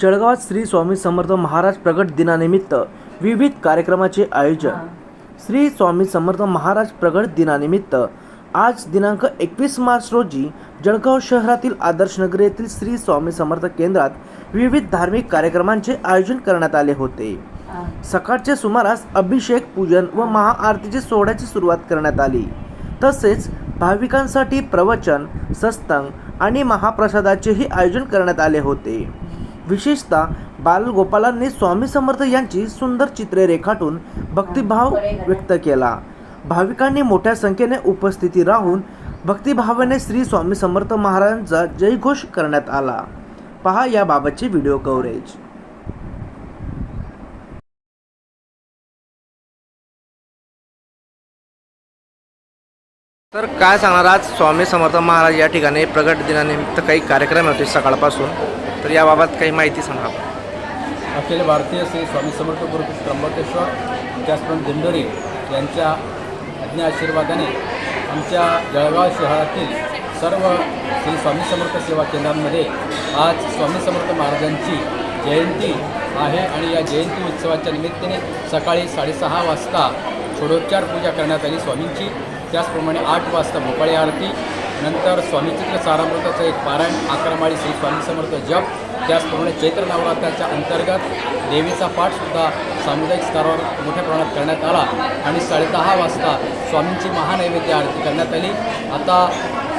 जळगावात श्री स्वामी समर्थ महाराज प्रगट दिनानिमित्त विविध कार्यक्रमाचे आयोजन. श्री स्वामी समर्थ महाराज प्रगट दिनानिमित्त आज दिनांक एकवीस मार्च रोजी जळगाव शहरातील आदर्श नगर येथील श्री स्वामी समर्थ केंद्रात विविध धार्मिक कार्यक्रमांचे आयोजन करण्यात आले होते. सकाळच्या सुमारास अभिषेक पूजन व महाआरतीची सोहळ्याची सुरुवात करण्यात आली. तसेच भाविकांसाठी प्रवचन सत्संग आणि महाप्रसादाचेही आयोजन करण्यात आले होते. विशेषतः बालगोपालांनी स्वामी समर्थ यांची सुंदर चित्रे रेखाटून भक्तिभाव व्यक्त केला. भाविकांनी मोठ्या संख्येने उपस्थिती राहून भक्तिभावाने श्री स्वामी समर्थ महाराजांचा जयघोष करण्यात आला. पहा याबाबतचे व्हिडिओ कव्हरेज. तर काय सांगणार आज स्वामी समर्थ महाराज या ठिकाणी प्रगट दिनानिमित्त काही कार्यक्रम होते सकाळपासून. तर याबाबत काही माहिती सांगा. अखिल भारतीय श्री स्वामी समर्थ गुरु त्र्यंबकेश्वर त्याचप्रमाणे दिंडोरी यांच्या अज्ञ आशीर्वादाने आमच्या जळगाव शहरातील सर्व श्री स्वामी समर्थ सेवा केंद्रांमध्ये आज स्वामी समर्थ महाराजांची जयंती आहे आणि या जयंती उत्सवाच्या निमित्ताने सकाळी साडेसहा वाजता षोडोपचार पूजा करण्यात आली. स्वामींची त्याचप्रमाणे आठ वाजता भोपाळी आरती नंतर स्वामीचित्र सारामृताचं एक पारायण अकरामाळी श्री स्वामी समर्थ जप त्याचप्रमाणे चैत्र नवरात्राच्या अंतर्गत देवीचा पाठसुद्धा सामुदायिक स्तरावर मोठ्या प्रमाणात करण्यात आला आणि साडेदहा वाजता स्वामींची महानैवेद्य आरती करण्यात आली. आता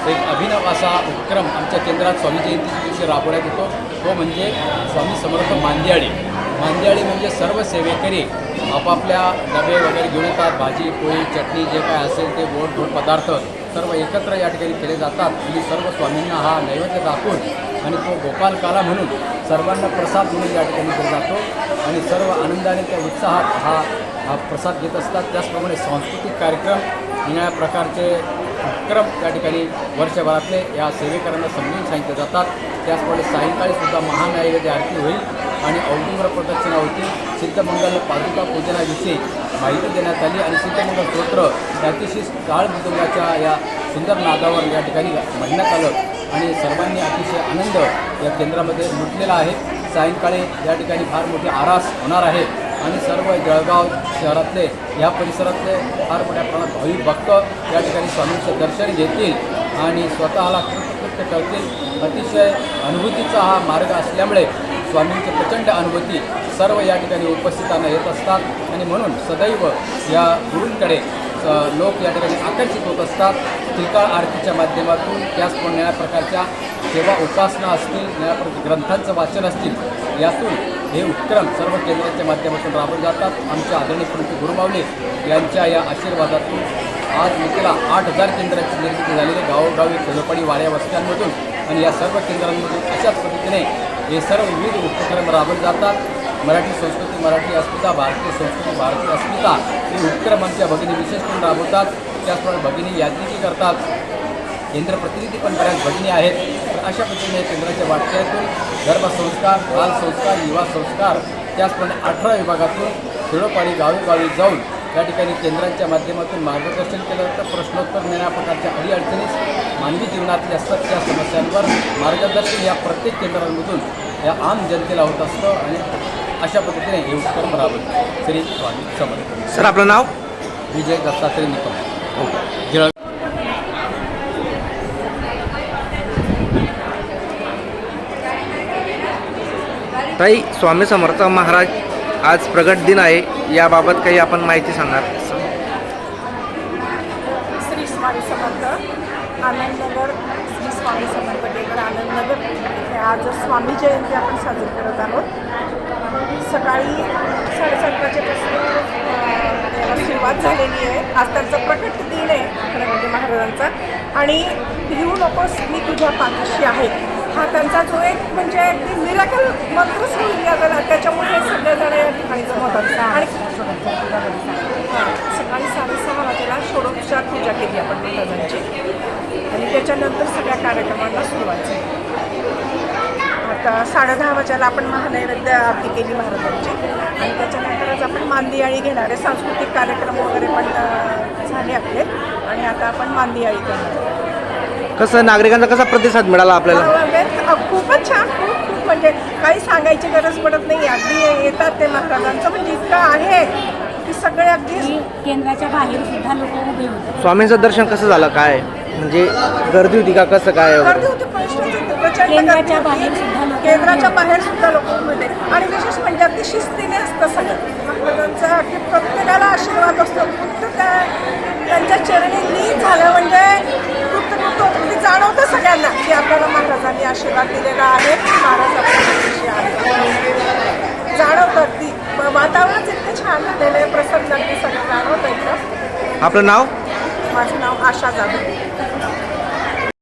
एक अभिनव असा उपक्रम आमच्या केंद्रात स्वामी जयंतीच्या दिवशी राबवण्यात येतो. तो म्हणजे स्वामी समर्थ मांदियाळी. मांजाळी म्हणजे सर्व सेवेकरी आपापल्या डबे वगैरे घेऊन येतात भाजी पोळी चटणी जे काय असेल ते गोड गोड पदार्थ सर्व एकत्र या ठिकाणी केले जातात. आणि सर्व स्वामींना हा नैवेद्य दाखवून आणि तो गोपाल काला म्हणून सर्वांना प्रसाद म्हणून या ठिकाणी केला जातो आणि सर्व आनंदाने त्या उत्साहात हा हा प्रसाद घेत असतात. त्याचप्रमाणे सांस्कृतिक कार्यक्रम या प्रकारचे उपक्रम त्या ठिकाणी वर्षभरातले या सेवेकरांना समजून सांगितले जातात. त्याचप्रमाणे सायंकाळी सुद्धा महानैवेद्य आरती होईल. आणि औदुंबर प्रदक्षिणा होती सिद्धमंगल पादुका पूजनाविषयी माहिती देण्यात आली आणि सिद्धमंगल स्तोत्र अतिशय काळ मृदुंगाच्या या सुंदर नादावर या ठिकाणी म्हणण्यात आलं. आणि सर्वांनी अतिशय आनंद या केंद्रामध्ये लुटलेला आहे. सायंकाळी या ठिकाणी फार मोठी आरास होणार आहे आणि सर्व जळगाव शहरातले या परिसरातले फार मोठ्या प्रमाणात भाविक भक्त या ठिकाणी स्वामींचं दर्शन घेतील आणि स्वतःला कृतकृत्य करतील. अतिशय अनुभूतीचा हा मार्ग असल्यामुळे स्वामींची प्रचंड अनुभूती सर्व या ठिकाणी उपस्थितांना येत असतात. आणि म्हणून सदैव या गुरूंकडे लोक या ठिकाणी आकर्षित होत असतात. त्रिकाळ आरतीच्या माध्यमातून त्याचप्रमाणे नव्या प्रकारच्या सेवा उपासना असतील नव्या ग्रंथांचं वाचन असतील यातून हे उपक्रम सर्व केंद्राच्या माध्यमातून राबवले जातात. आमच्या आदरणीय पंडित गुरुमावले यांच्या या आशीर्वादातून आज मितीला आठ हजार केंद्राची निर्मिती झालेली गावोगावी खेडोपाडी वाड्या वस्त्यांमधून आणि या सर्व केंद्रांमधून अशाच पद्धतीने हे सर्व विविध उपक्रम राबवले जातात. मराठी संस्कृती मराठी अस्मिता भारतीय संस्कृती भारतीय अस्मिता हे उपक्रम आमच्या भगिनी विशेष करून राबवतात. त्याचप्रमाणे भगिनी यात्रिकी करतात. केंद्र प्रतिनिधी पण बऱ्याच भगिनी आहेत. अशा पद्धतीने केंद्राच्या वाटचालीतून गर्भसंस्कार बालसंस्कार युवा संस्कार त्याचप्रमाणे अठरा विभागातून खेडोपाडी गावोगावी जाऊन या ठिकाणी केंद्रांच्या माध्यमातून मार्गदर्शन केलं जातं. प्रश्नोत्तर देण्या प्रकारच्या अडीअडचणीस मानवी जीवनातल्या सत्य समस्यांवर मार्गदर्शन या प्रत्येक केंद्रांमधून या आम जनतेला होत असतं आणि अशा पद्धतीने हे उपक्रम राबवतो श्री स्वामी समर्थ. सर आपलं नाव? विजय दत्तात्रय निकम. ताई स्वामी समर्थ महाराज आज प्रगट दिन आहे याबाबत काही आपण माहिती सांगणार. श्री स्वामी समर्थ आनंदनगर श्री स्वामी समर्थ केंद्र आनंदनगर आज स्वामी जयंती आपण साजरी करत आहोत. सकाळी साडेसात वाजेपासून सुरुवात झालेली आहे. आज त्यांचं प्रकट दिन आहे म्हणजे महाराजांचा. आणि भिवू नकोस मी तुझ्या पाठीशी आहे. हा त्यांचा जो एक म्हणजे अगदी मिराकल मंत्रच होईल या जरा त्याच्यामुळे हे सगळेजण या ठिकाणी जमवतात आणि हां, सकाळी साडेसहा वाजेला षोडोपचार पूजा केली आपण महाराजांची आणि त्याच्यानंतर सगळ्या कार्यक्रमांना सुरुवात झाली. आता साडेदहा वाजेला आपण महानैवेद्य आरती केली महाराजांची. आणि त्याच्यानंतरच आपण मांदियाळी घेणार सांस्कृतिक कार्यक्रम वगैरे पण झाले आपले. आणि आता आपण मांदियाळी करणार. कसं नागरिकांचा कसा प्रतिसाद मिळाला आपल्याला? अ, खूपच छान खूप खूप. म्हणजे काही सांगायची गरज पडत नाही. अगदी येतात ते महाराजांचं. म्हणजे इतकं आहे की सगळे अगदी केंद्राच्या बाहेर सुद्धा लोक उभे होते. स्वामींचं दर्शन कसं झालं? काय? म्हणजे गर्दी होती का? कसं काय? गर्दी होती केंद्राच्या गर्दी बाहेर होती. सुद्धा लोकं केंद्राच्या उभी बाहेर सुद्धा लोक होते. आणि विशेष म्हणजे अगदी शिस्तीने असतं सगळं. महाराजांचा की प्रत्येकाला आशीर्वाद असतो. फक्त त्या त्यांच्या चरणी लीन झालं म्हणजे कृतकृत अगदी जाणवतं सगळ्यांना. की आपल्याला महाराजांनी आशीर्वाद दिलेला आहे महाराज आपल्याशी आहे जाणवतं अगदी. वातावरणच इतकं छान झालेलं आहे प्रसन्न अगदी सगळं जाणवतं इथं. आपलं नाव? माझं नाव आशा जाधव.